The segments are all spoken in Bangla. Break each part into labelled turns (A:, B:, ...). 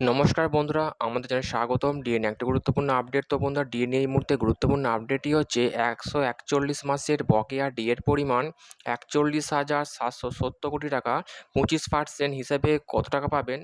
A: নমস্কার বন্ধুরা, আমাদের জানাই স্বাগতম। ডিএনএ একটা গুরুত্বপূর্ণ আপডেট তো বন্ধুরা ডিএনএ এই মুহূর্তে গুরুত্বপূর্ণ আপডেটই হচ্ছে একশো একচল্লিশ মাসের বকেয়া ডিএর পরিমাণ একচল্লিশ হাজার সাতশো সত্তর কোটি টাকা। পঁচিশ পার্সেন্ট হিসেবে কত টাকা পাবেন?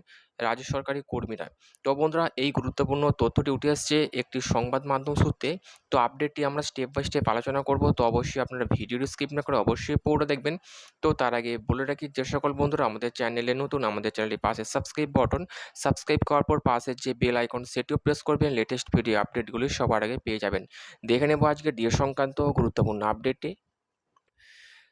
A: রাজ্য সরকারি কর্মীরা। তো বন্ধুরা, এই গুরুত্বপূর্ণ তথ্যটি উঠে আসছে একটি সংবাদ মাধ্যম সূত্রে। তো আপডেটটি আমরা স্টেপ বাই স্টেপ আলোচনা করব। তো অবশ্যই আপনারা ভিডিওটি স্কিপ না করে অবশ্যই পুরোটা দেখবেন। তো তার আগে বলে রাখি, যে সকল বন্ধুরা, আমাদের চ্যানেলে নতুন, আমাদের চ্যানেলটি পাশে সাবস্ক্রাইব বটন সাবস্ক্রাইব করার পর পাশের যে বেল আইকন সেটিও প্রেস করবেন। লেটেস্ট ভিডিও আপডেটগুলি সবার আগে পেয়ে যাবেন। দেখে নেব আজকে ডিএ সংক্রান্ত গুরুত্বপূর্ণ আপডেটটি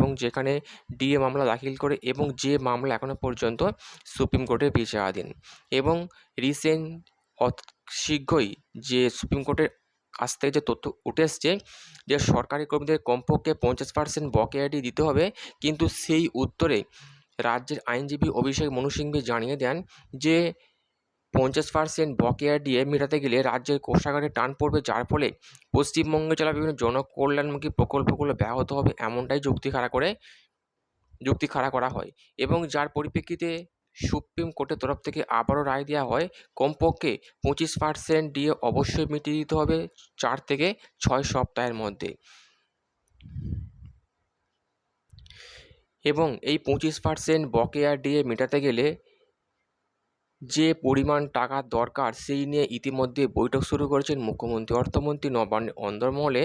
A: এবং যেখানে ডিএ মামলা দাখিল করে এবং যে মামলা এখনও পর্যন্ত সুপ্রিম কোর্টে বিচারাধীন। এবং রিসেন্ট শীঘ্রই যে সুপ্রিম কোর্টের কাছ থেকে যে তথ্য উঠে এসছে যে সরকারি কর্মীদের কমপক্ষে পঞ্চাশ পার্সেন্ট বকেয়াটি দিতে হবে, কিন্তু সেই উত্তরে রাজ্যের আইনজীবী অভিষেক মনু সিংভি জানিয়ে দেন যে পঞ্চাশ পার্সেন্ট বকেয়া দিয়ে মেটাতে গেলে রাজ্যের কোষাগারে টান পড়বে, যার ফলে পশ্চিমবঙ্গে চলা বিভিন্ন জনকল্যাণমুখী প্রকল্পগুলো ব্যাহত হবে এমনটাই যুক্তি খাড়া করে, যুক্তি খাড়া করা হয়। এবং যার পরিপ্রেক্ষিতে সুপ্রিম কোর্টের তরফ থেকে আবারও রায় দেওয়া হয়, কমপক্ষে পঁচিশ পার্সেন্ট দিয়ে অবশ্যই মিটিয়ে দিতে হবে চার থেকে ছয় সপ্তাহের মধ্যে। এবং এই পঁচিশ পার্সেন্ট বকেয়া দিয়ে মেটাতে গেলে যে পরিমাণ টাকার দরকার, সেই নিয়ে ইতিমধ্যে বৈঠক শুরু করেছেন মুখ্যমন্ত্রী। অর্থমন্ত্রী নবান্নের অন্দরমহলে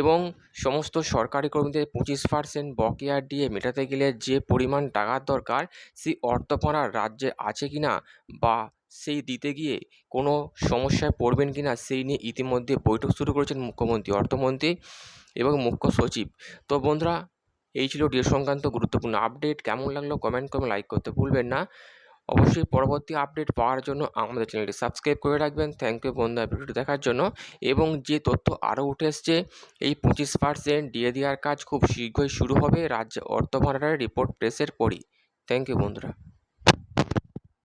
A: এবং সমস্ত সরকারি কর্মীদের পঁচিশ পার্সেন্ট বকেয়া দিয়ে মেটাতে গেলে যে পরিমাণ টাকার দরকার, সেই অর্থপণা রাজ্যে আছে কি না বা সেই দিতে গিয়ে কোনো সমস্যায় পড়বেন কি না, সেই নিয়ে ইতিমধ্যে বৈঠক শুরু করেছেন মুখ্যমন্ত্রী, অর্থমন্ত্রী এবং মুখ্য সচিব। তো বন্ধুরা, এই ছিল ডিএ সংক্রান্ত গুরুত্বপূর্ণ আপডেট। কেমন লাগল কমেন্ট করে লাইক করতে ভুলবেন না। অবশ্যই পরবর্তী আপডেট পাওয়ার জন্য আমাদের চ্যানেলটি সাবস্ক্রাইব করে রাখবেন। থ্যাংক ইউ বন্ধুরা ভিডিওটি দেখার জন্য। এবং যে তথ্য আরও উঠে এসছে, এই পঁচিশ পার্সেন্ট দিয়ে দেওয়ার কাজ খুব শীঘ্রই শুরু হবে। রাজ্য অর্থ ভাণ্ডারের রিপোর্ট প্রেসের পরই। থ্যাংক ইউ বন্ধুরা।